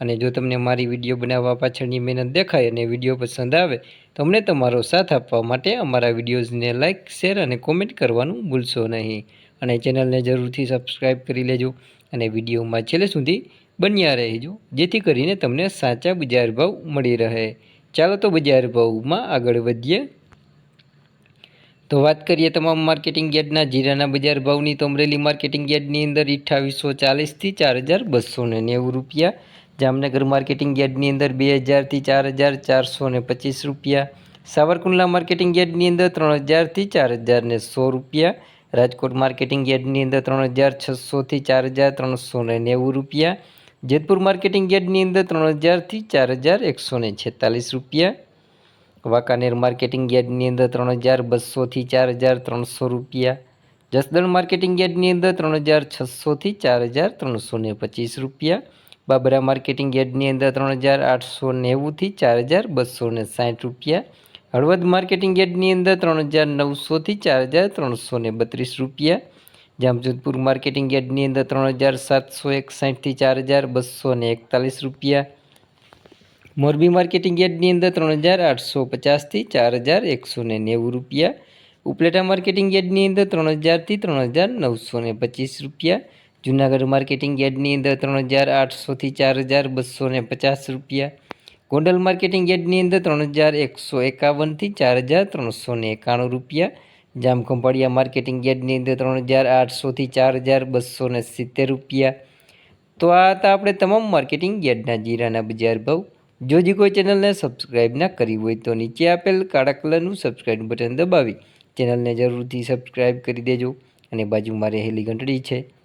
અને જો તમને મારી વીડિયો બનાવવા પાછળની મહેનત દેખાય અને વીડિયો પસંદ આવે, તો અમને તમારો સાથ આપવા માટે અમારા વિડીયોઝને લાઇક શેર અને કોમેન્ટ કરવાનું ભૂલશો નહીં. અને ચેનલને જરૂરથી સબસ્ક્રાઈબ કરી લેજો અને વિડીયોમાં છેલ્લે સુધી બન્યા રહેજો, જેથી કરીને તમને સાચા બજાર ભાવ મળી રહે. ચાલો તો બજાર ભાવમાં આગળ વધીએ. તો વાત કરીએ તમામ માર્કેટિંગ યાર્ડના જીરાના બજાર ભાવની. તો અમરેલી માર્કેટિંગ યાર્ડની અંદર અઠ્ઠાવીસો ચાલીસથી ચાર હજાર બસો નેવું રૂપિયા જામનગર માર્કેટિંગ યાર્ડની અંદર બે હજારથી ચાર હજાર ચારસો ને પચીસ રૂપિયા, સાવરકુંડલા માર્કેટિંગ યાર્ડની અંદર ત્રણ હજારથી ચાર હજાર સો રૂપિયા, રાજકોટ માર્કેટિંગ યાર્ડની અંદર ત્રણ હજાર છસોથી ચાર હજાર ત્રણસો ને નેવું રૂપિયા, જેતપુર માર્કેટિંગ યાર્ડની અંદર ત્રણ હજારથી ચાર હજાર એકસો ને છેતાલીસ રૂપિયા, વાંકાનેર માર્કેટિંગ યાર્ડની અંદર ત્રણ હજાર બસોથી ચાર હજાર ત્રણસો રૂપિયા, જસદણ માર્કેટિંગ યાર્ડની અંદર ત્રણ હજાર છસોથી ચાર હજાર ત્રણસો પચીસ રૂપિયા બાબરા માર્કેટિંગ યાર્ડની અંદર ત્રણ હજાર આઠસો નેવુંથી ચાર હજાર બસો ને સાઠ રૂપિયા. હળવદ માર્કેટિંગ યાર્ડની અંદર ત્રણ હજાર નવસોથી ચાર હજાર ત્રણસો ને બત્રીસ રૂપિયા. જામજોધપુર માર્કેટિંગ યાર્ડની અંદર ત્રણ હજાર સાતસો એકસાઠથી ચાર હજાર બસો ને એકતાલીસ રૂપિયા. મોરબી માર્કેટિંગ યાર્ડની અંદર ત્રણ હજાર આઠસો પચાસથી ચાર હજાર એકસો ને નેવું રૂપિયા. ઉપલેટા માર્કેટિંગ યાર્ડની અંદર ત્રણ હજારથી ત્રણ હજાર નવસો ને પચીસ રૂપિયા. જૂનાગઢ માર્કેટિંગ યાર્ડની અંદર ત્રણ હજાર આઠસોથી ચાર હજાર બસો ને પચાસ રૂપિયા. ગોંડલ માર્કેટિંગ યાર્ડની અંદર ત્રણ હજાર એકસો એકાવનથી ચાર હજાર ત્રણસો ને એકાણું રૂપિયા. જામખંભાળિયા માર્કેટિંગ યાર્ડની અંદર ત્રણ હજાર આઠસોથી ચાર હજાર બસો ને સિત્તેર રૂપિયા. તો આ હતા આપણે તમામ માર્કેટિંગ યાર્ડના જીરાના બજાર ભાવ. જો જે કોઈ ચેનલને સબસ્ક્રાઈબ ના કરી હોય તો નીચે આપેલ કાળા કલરનું સબસ્ક્રાઈબ બટન દબાવી. ચેનલને જરૂરથી સબસ્ક્રાઈબ કરી દેજો. અને બાજુમાં રહેલી ઘંટડી છે.